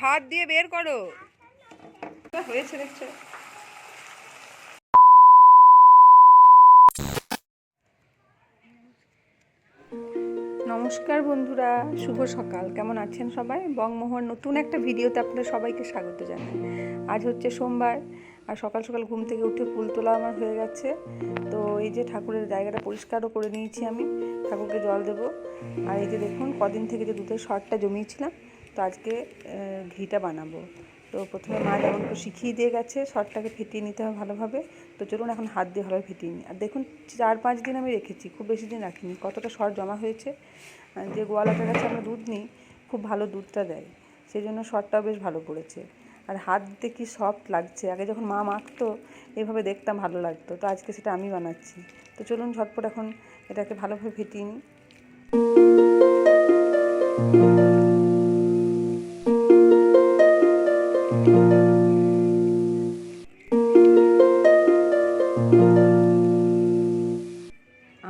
হাত দিয়ে বের করো। হয়েছে, দেখছ? নমস্কার বন্ধুরা, শুভ সকাল। কেমন আছেন সবাই? বংমোহর নতুন একটা ভিডিওতে আপনাদের সবাইকে স্বাগত জানাই। আজ হচ্ছে সোমবার আর সকাল সকাল ঘুম থেকে উঠে ফুল তোলা আমার হয়ে গেছে। তো এই যে ঠাকুরের জায়গাটা পরিষ্কারও করে নিয়েছি আমি, ঠাকুরকে জল দেব। আর এই যে দেখুন, কদিন থেকে যে দুধের শর্টটা জমিয়েছিলাম, তো আজকে ঘিটা বানাবো। তো প্রথমে মা যেমন করে শিখিয়ে দিয়ে গেছে শর্টটাকে ফেটিয়ে নিতে হবে ভালোভাবে। তো চলুন এখন হাত দিয়ে ভালোভাবে ফেটিয়ে নিই। আর দেখুন, চার পাঁচ দিন আমি রেখেছি, খুব বেশি দিন রাখিনি। কতটা শর্ট জমা হয়েছে যে গোয়ালাটার কাছে আমরা দুধ নিই, খুব ভালো দুধটা দেয়। সেই জন্য শর্টটাও বেশ ভালো পড়েছে। আর হাত কি সফট লাগছে? আগে যখন মা মাখতো, এভাবে দেখতাম ভালো লাগতো। তো আজকে সেটা আমি বানাচ্ছি। তো চলুন ঝটপট এখন এটাকে ভালোভাবে ফেটিয়ে নিই।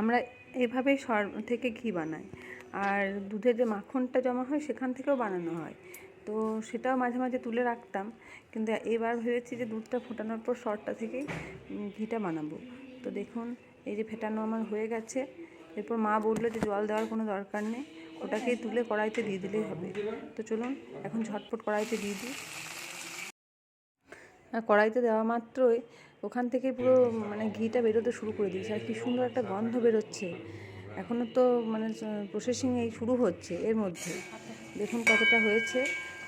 আমরা এভাবেই সর, থেকে ঘি বানাই। আর দুধের যে মাখনটা জমা হয়, সেখান থেকেও বানানো হয়। তো সেটাও মাঝে মাঝে তুলে রাখতাম। কিন্তু এবার ভেবেছি যে দুধটা ফোটানোর পর সরটা থেকেই ঘিটা বানাবো। তো দেখুন, এই যে ফেটানো আমার হয়ে গেছে। এরপর মা বলল যে জল দেওয়ার কোনো দরকার নেই, ওটাকেই তুলে কড়াইতে দিয়ে দিলেই হবে। তো চলুন, এখন ঝটপট কড়াইতে দিয়ে দিই। কড়াইতে দেওয়া মাত্রই ওখান থেকে পুরো মানে ঘিটা বেরোতে শুরু করে দিয়েছে। আর কি সুন্দর একটা গন্ধ বেরোচ্ছে। এখনও তো মানে প্রসেসিং এই শুরু হচ্ছে এর মধ্যে। দেখুন কতটা হয়েছে।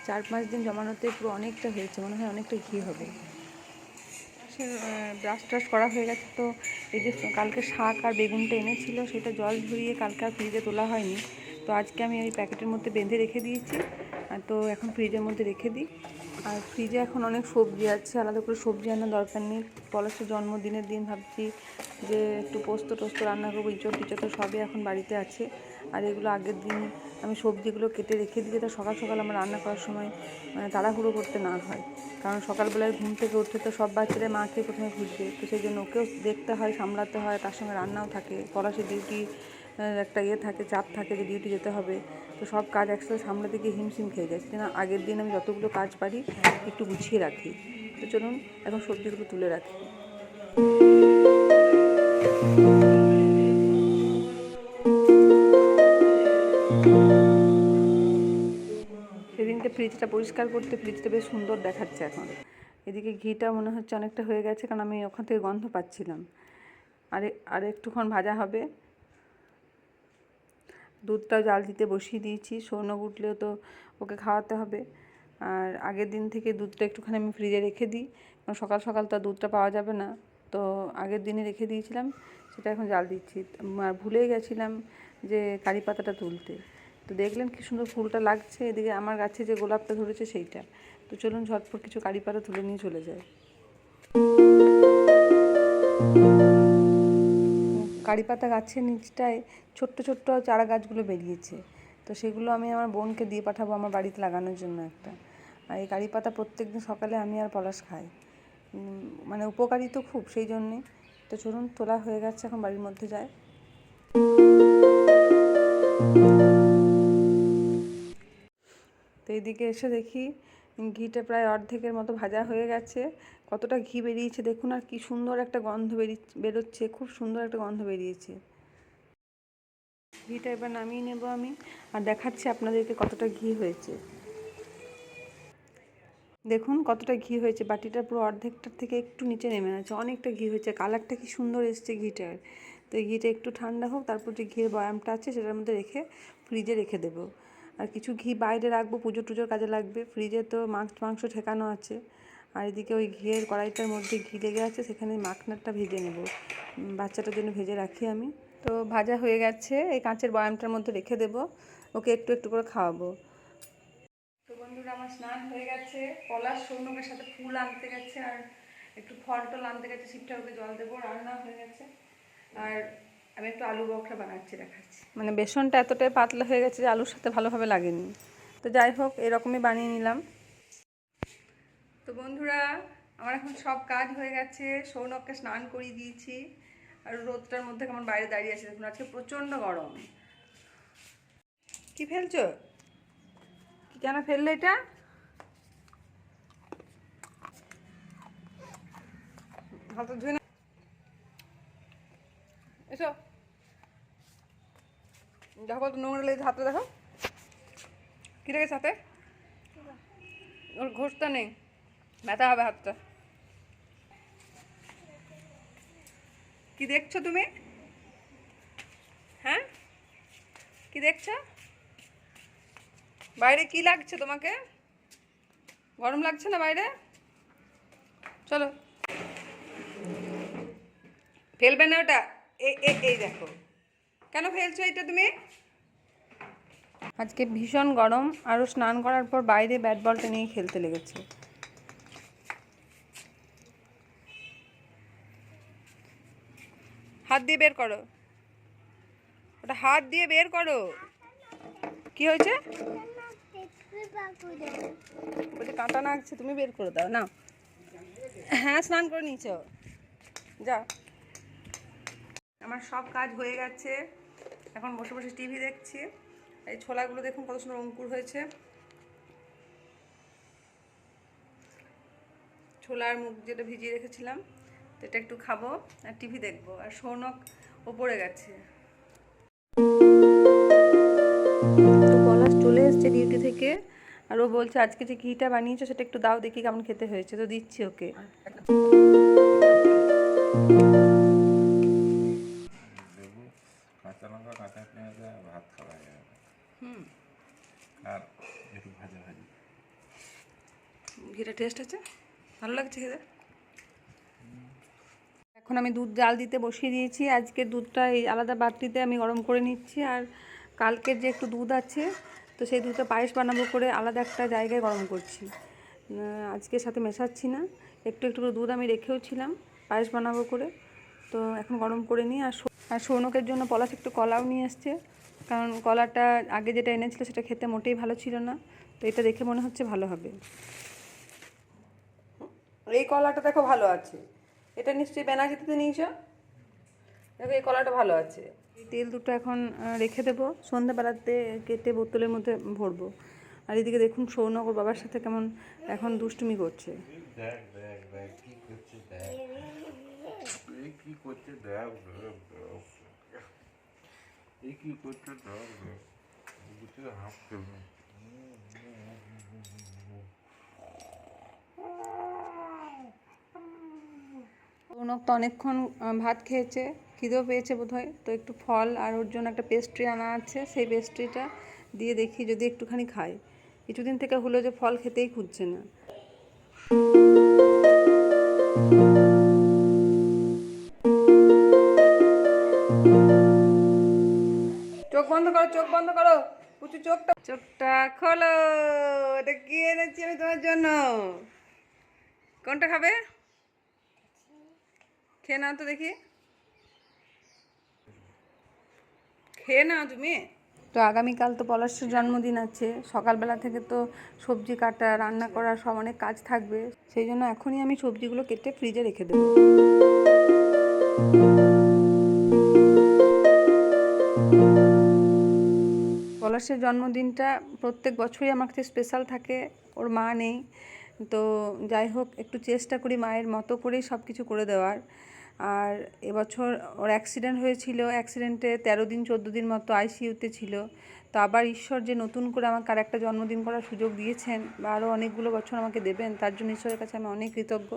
চার পাঁচ দিন জমানোতে পুরো অনেকটা হয়েছে, মনে হয় অনেকটা ঘি হবে। সে ব্রাশ ট্রাশ করা হয়ে গেছে তো, এই যে কালকে শাক আর বেগুনটা এনেছিল, সেটা জল ঝরিয়ে কালকে আর ফ্রিজে তোলা হয়নি। তো আজকে আমি ওই প্যাকেটের মধ্যে বেঁধে রেখে দিয়েছি তো এখন ফ্রিজের মধ্যে রেখে দিই। আর ফ্রিজে এখন অনেক সবজি আছে, আলাদা করে সবজি আনার দরকার নেই। পলাশের জন্মদিনের দিন ভাবছি যে একটু পোস্ত টোস্ত রান্না করব, ইঁচড় টিচড় তো সবই এখন বাড়িতে আছে। আর এগুলো আগের দিন আমি সবজিগুলো কেটে রেখে দিই যাতে সকাল সকাল আমার রান্না করার সময় মানে তাড়াহুড়ো করতে না হয়। কারণ সকালবেলায় ঘুম থেকে উঠতে তো সব বাচ্চারা মাকে প্রথমে খুঁজবে তো সেই জন্য ওকেও দেখতে হয়, সামলাতে হয়, তার সঙ্গে রান্নাও থাকে। পলাশের ডিউটি একটা ইয়ে থাকে, চাপ থাকে যে ডিউটি যেতে হবে। তো সব কাজ একসাথে সামলাতে গিয়ে হিমশিম খেয়ে যায়। সেজন্য আগের দিন আমি যতগুলো কাজ পারি, একটু গুছিয়ে রাখি। তো চলুন, এখন সবজিগুলো তুলে রাখি। সেদিনকে ফ্রিজটা পরিষ্কার করতে ফ্রিজটা বেশ সুন্দর দেখাচ্ছে এখন। এদিকে ঘিটা মনে হচ্ছে অনেকটা হয়ে গেছে, কারণ আমি ওখান থেকে গন্ধ পাচ্ছিলাম। আর আর একটুক্ষণ ভাজা হবে। দুধটাও জাল দিতে বসিয়ে দিয়েছি। সৌনক উঠলেও তো ওকে খাওয়াতে হবে। আর আগের দিন থেকে দুধটা একটুখানি আমি ফ্রিজে রেখে দিই। কারণ সকাল সকাল তো দুধটা পাওয়া যাবে না। তো আগের দিনে রেখে দিয়েছিলাম, সেটা এখন জাল দিচ্ছি। আর ভুলেই গেছিলাম যে কারি পাতাটা তুলতে। তো দেখলেন কি সুন্দর ফুলটা লাগছে। এদিকে আমার গাছে যে গোলাপটা ধরেছে সেইটা। তো চলুন ঝটপট কিছু কারি পাতা তুলে নিয়ে চলে যায় কারি পাতা গাছের নিচটায় ছোট্ট ছোট্ট চারা গাছগুলো বেরিয়েছে। তো সেগুলো আমি আমার বোনকে দিয়ে পাঠাবো আমার বাড়িতে লাগানোর জন্য একটা। আর এই কারি পাতা সকালে আমি আর পলাশ খাই। মানে উপকারী তো খুব, সেই জন্যে। তো চলুন, তোলা হয়ে গেছে, এখন বাড়ির মধ্যে যায়। তো এইদিকে এসে দেখি ঘিটা প্রায় অর্ধেকের মতো ভাজা হয়ে গেছে। কতটা ঘি বেরিয়েছে দেখুন আর কি সুন্দর একটা গন্ধ বেরিয়ে বেরোচ্ছে, খুব সুন্দর একটা গন্ধ বেরিয়েছে। ঘিটা এবার নামিয়ে নেব আমি আর দেখাচ্ছি আপনাদেরকে কতটা ঘি হয়েছে। দেখুন কতটা ঘি হয়েছে, বাটিটা পুরো অর্ধেকটার থেকে একটু নিচে নেমে আছে, অনেকটা ঘি হয়েছে, কালারটা কি সুন্দর এসছে ঘিটার। তো ঘিটা একটু ঠান্ডা হোক, তারপর যে ঘিয়ের বয়ামটা আছে সেটার মধ্যে রেখে ফ্রিজে রেখে দেবো। আর কিছু ঘি বাইরে রাখব পুজো টুজোর কাজে লাগবে। ফ্রিজে তো মাছ মাংস ঠেকানো আছে। আর এদিকে ওই ঘিয়ের কড়াইটার মধ্যে ঘি লেগে আছে, সেখানে মাখনাটা ভেজে নেব। বাচ্চাটার জন্য ভেজে রাখি আমি। তো ভাজা হয়ে গেছে, এই কাঁচের বয়ামটার মধ্যে রেখে দেবো। ওকে একটু একটু করে খাওয়াবো। তো বন্ধুরা, আমার স্নান হয়ে গেছে। পলাশ সৌনকের সাথে ফুল আনতে গেছে, আর একটু ফল টল আনতে গেছে শিবটা ওকে জল দেবো। রান্না হয়ে গেছে। আর আমি একটু আলু বখরা বানাচ্ছি, দেখাচ্ছি। মানে বেসনটা এতটাই পাতলা হয়ে গেছে যে আলুর সাথে ভালোভাবে লাগেনি। তো যাই হোক, এরকমই বানিয়ে নিলাম। তো বন্ধুরা, আমার এখন সব কাজ হয়ে গেছে। সৌনককে স্নান করিয়ে দিয়েছি। আর রোদটার মধ্যে কেমন বাইরে দাঁড়িয়ে আছে দেখুন, আজকে প্রচণ্ড গরম। কি ফেলছো? কেন ফেললে এটা? ধুয়ে এসো। দেখো কত নোংরা লেগেছে হাতটা, দেখো। কী লেগেছে হাতে? ওর ঘষটা নেই। ব্যথা হবে হাতটা। কি দেখছ তুমি? হ্যাঁ? কি দেখছ? বাইরে কি লাগছে তোমাকে? গরম লাগছে না বাইরে? চলো। ফেলবে না ওটা। এই দেখো। কেন ফেলছো এটা তুমি? আজকে ভীষণ গরম আরও স্নান করার পর বাইরে ব্যাট বলটা নিয়ে খেলতে লেগেছে। হাত দিয়ে বের করো। ওটা হাত দিয়ে বের করো। কি হয়েছে? বলছে কাঁটা নাগছে তুমি বের করে দাও না হ্যাঁ স্নান করে নিয়েছ। যা। আমার সব কাজ হয়ে গেছে। এখন বসে বসে টিভি দেখছি। এই ছোলাগুলো দেখুন কত সুন্দর অঙ্কুর হয়েছে। ছোলার মুখ যেটা ভিজিয়ে রেখেছিলাম এটা একটু খাব আর টিভি দেখব। আর সৌনক ওপরে গেছে। চলে এসছে ডিউটি থেকে। আর ও বলছে, আজকে যে কীটা বানিয়েছো, সেটা একটু দাও দেখি কেমন খেতে হয়েছে। তো দিচ্ছি ওকে। কাঁচা লঙ্কা কাঁচা পেঁয়াজ ভাত খাওয়া যাবে। হুম। আর একটু ভাজা ভাজি। ঘিটা টেস্ট আছে? ভালো লাগছে খেতে? এখন আমি দুধ জাল দিতে বসিয়ে দিয়েছি। আজকে দুধটা এই আলাদা বাটিতে আমি গরম করে নিচ্ছি। আর কালকের যে একটু দুধ আছে তো সেই দুধটা পায়েস বানাবো করে আলাদা একটা জায়গায় গরম করছি। আহ, আজকে সাথে মেশাচ্ছি না। একটু একটু করে দুধ আমি রেখেও ছিলাম পায়েস বানাবো করে। তো এখন গরম করে নিই আর আর সৌনকের জন্য পলাশ একটু কলাও নিয়ে এসছে। কারণ কলাটা আগে যেটা এনেছিল সেটা খেতে মোটেই ভালো ছিল না। তো এটা দেখে মনে হচ্ছে ভালো হবে। এই কলাটা দেখো ভালো আছে। এটা নিশ্চয়ই বেনাজিতে নিয়েছ? দেখো এই কলাটা ভালো আছে। এই তেল দুটো এখন রেখে দেবো। সন্ধ্যাবেলাতে কেটে বোতলের মধ্যে ভরবো। আর এদিকে দেখুন সৌনক ওর বাবার সাথে কেমন এখন দুষ্টুমি করছে দেখ দেখ দেখ কি করছে দেখ এই কি করছে? দেখ এই কি করছে? দেখ বুঝতে হাফ তো অনেকক্ষণ ভাত খেয়েছে, খিদেও পেয়েছে বোধহয়। তো একটু ফল আর ওর জন্য একটা পেস্ট্রি আনা আছে, সেই পেস্ট্রিটা দিয়ে দেখি যদি একটুখানি খায়। কিছুদিন থেকে হলো যে ফল খেতেই খুঁজছে না। বন্ধ করো, চোখ বন্ধ করো। পুচু চোখটা চোখটা খোলো, এটা কি এনেছি আমি তোমার জন্য? কোনটা খাবে? খেয়ে নাও তো দেখি। খেয়ে নাও তুমি। তো আগামীকাল তো পলাশের জন্মদিন আছে। সকালবেলা থেকে তো সবজি কাটা, রান্না করা, সব অনেক কাজ থাকবে। সেই জন্য এখনই আমি সবজিগুলো কেটে ফ্রিজে রেখে দেবো। পলাশের জন্মদিনটা প্রত্যেক বছরই আমার কাছে স্পেশাল থাকে, ওর মা নেই। তো যাই হোক, একটু চেষ্টা করি মায়ের মতো করেই সব কিছু করে দেওয়ার। আর এবছর ওর অ্যাক্সিডেন্ট হয়েছিল অ্যাক্সিডেন্টে তেরো দিন, চোদ্দ দিন মতো আইসিইউতে ছিল। তো আবার ঈশ্বর যে নতুন করে আমাকে আর একটা জন্মদিন করার সুযোগ দিয়েছেন বা আরও অনেকগুলো বছর আমাকে দেবেন, তার জন্য ঈশ্বরের কাছে আমি অনেক কৃতজ্ঞ।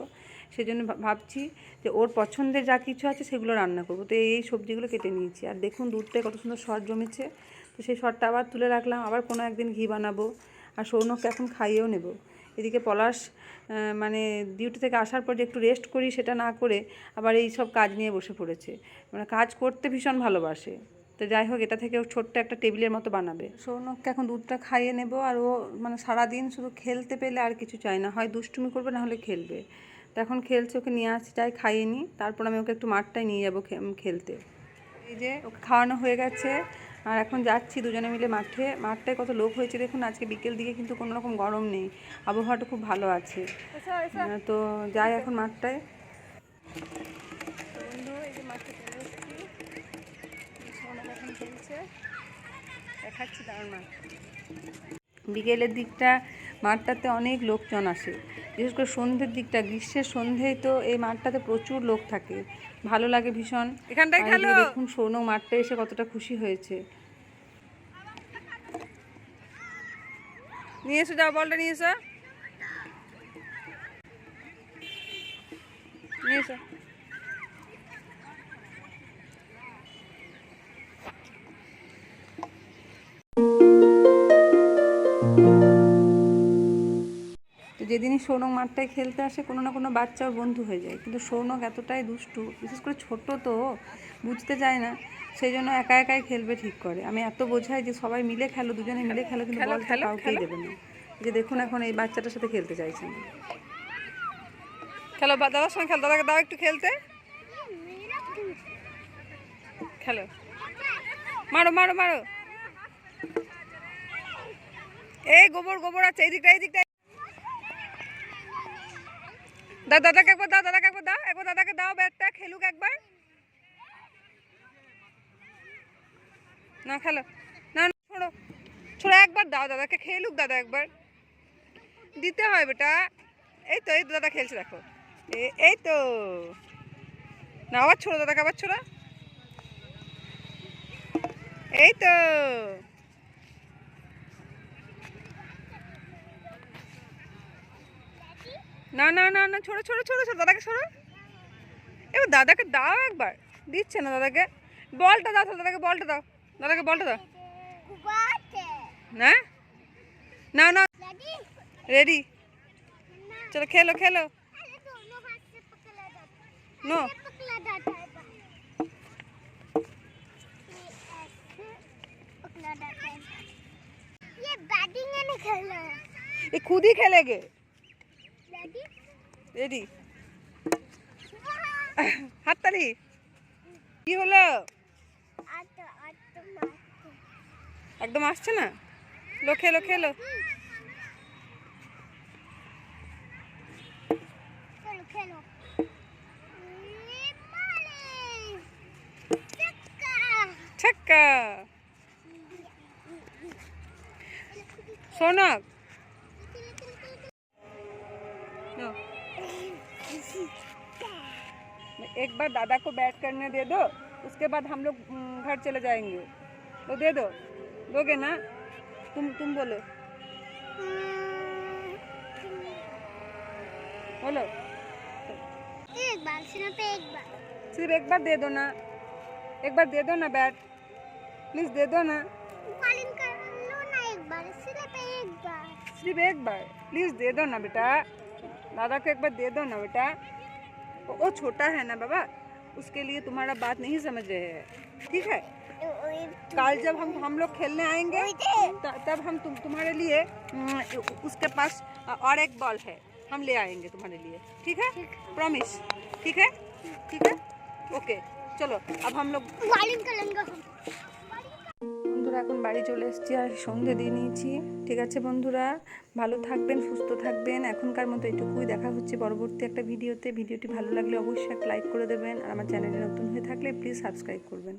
সেই জন্য ভাবছি যে ওর পছন্দের যা কিছু আছে সেগুলো রান্না করব। তো এই সবজিগুলো কেটে নিয়েছি। আর দেখুন দুধটায় কত সুন্দর সর জমেছে। তো সেই সরটা আবার তুলে রাখলাম, আবার কোনো একদিন ঘি বানাবো। আর সৌনককে এখন খাইয়েও নেব। এদিকে পলাশ মানে ডিউটি থেকে আসার পর যে একটু রেস্ট করি সেটা না করে আবার এই সব কাজ নিয়ে বসে পড়েছে। মানে কাজ করতে ভীষণ ভালোবাসে। তো যাই হোক, এটা থেকে ছোট্ট একটা টেবিলের মতো বানাবে। সৌনককে এখন দুধটা খাইয়ে নেব। আর ও মানে সারাদিন শুধু খেলতে পেলে আর কিছু চায় না। হয় দুষ্টুমি করবে, না হলে খেলবে। এখন খেলছে ওকে নিয়ে আসছি চাই খাইয়ে নিই। তারপর আমি ওকে একটু মাঠটায় নিয়ে যাব খেলতে। এই যে ওকে খাওয়ানো হয়ে গেছে। আর এখন যাচ্ছি দুজনে মিলে মাঠে। মাঠটায় কত লোক হয়েছে দেখুন আজকে বিকেল দিকে কিন্তু কোনো রকম গরম নেই। আবহাওয়াটা খুব ভালো আছে। তো যাই এখন মাঠটায়। দেখাচ্ছি মাঠ। বিকেলের দিকটা মাঠটাতে অনেক লোকজন আসে। বিশেষ করে সন্ধ্যের দিকটা গ্রীষ্মের সন্ধ্যেই তো এই মাঠটাতে প্রচুর লোক থাকে। ভালো লাগে ভীষণ। এখানটায়। দেখুন সৌনক মাঠটা এসে কতটা খুশি হয়েছে। নিয়ে এসো যাও বলটা নিয়ে এসো। নিয়ে এসো। যেদিনই সৌনক মাঠটায় খেলতে আসে কোনো না কোনো বাচ্চা ওর বন্ধু হয়ে যায়। কিন্তু সৌনক এতটাই দুষ্টু বিশেষ করে ছোট তো বুঝতে চায় না। সেই জন্য একা একাই খেলবে ঠিক করে। আমি এত বোঝাই যে সবাই মিলে খেলো দুজনে মিলে খেলো কিন্তু খেলো, কাউকেই দেবে না। যে দেখুন এখন এই বাচ্চাটার সাথে খেলতে চাইছে না। খেলো দাদার সঙ্গে খেলো। দাদাকে দাও একটু খেলতে। খেলো। মারো মারো মারো। এই গোবর গোবর আছে এই দিকটা এই দিকটা। দাও, দাদাকে একবার দাও, দাদাকে একবার দাও, একবার দাদাকে দাও ব্যাটটা, খেলুক একবার। না, খেলো। না ছোড়ো। ছোড়ো, একবার দাও, দাদাকে খেলুক দাদা একবার। দিতে হয় বেটা। এই তো এই তো, দাদা খেলছে, দেখো। এই তো। না, আবার ছোড়ো, দাদাকে আবার ছোড়ো। এই তো। না না না না ছোড়ো ছোড়ো ছোড়ো ছোড়ো দাদাকে ছোড়ো এবার দাদাকে দাও একবার দিচ্ছে না দাদাকে বলটা দাও তাহলে দাদাকে বলটা দাও দাদাকে বলটা দাও না না না রেডি চলো খেলো খেলো নো ये बैटिंग है नहीं खेलना है ये खुद ही खेलेंगे बैटिंग রেডি হাততালি। কি হলো? একদম আসছে না? লো খেলো খেলো ছক্কা সোনক एक बार दादा को बैठ करने दे दो उसके बाद हम लोग घर चले जाएँगे। तो दे दो। दोगे ना? तुम तुम बोलो। बोलो। एक बार सिर्फ़ पे एक बार। सिर्फ़ एक बार दे दो ना। एक बार दे दो ना बैट प्लीज़ दे दो ना। बॉलिंग कर लो ना एक बार सिर्फ़ एक बार। सिर्फ़ एक बार। प्लीज़ दे दो ना बेटा। दादा को एक बार दे दो ना बेटा। वो छोटा है ना बाबा उसके लिए तुम्हारा बात नहीं समझ रहे हैं। ठीक है? कल जब हम हम लोग खेलने आएँगे तब हम तुम तुम्हारे लिए उसके पास और एक बॉल है। हम ले आएँगे तुम्हारे लिए। ठीक है? प्रॉमिस ठीक है? ठीक है? ओके चलो अब हम लोग এখন বাড়ি চলে এসেছি আর সন্ধে দিয়ে নিয়েছি। ঠিক আছে বন্ধুরা, ভালো থাকবেন, সুস্থ থাকবেন। এখনকার মতো এটুকুই। দেখা হচ্ছে পরবর্তী একটা ভিডিওতে। ভিডিওটি ভালো লাগলে অবশ্যই একটা লাইক করে দেবেন। আর আমার চ্যানেলে নতুন হয়ে থাকলে প্লিজ সাবস্ক্রাইব করবেন।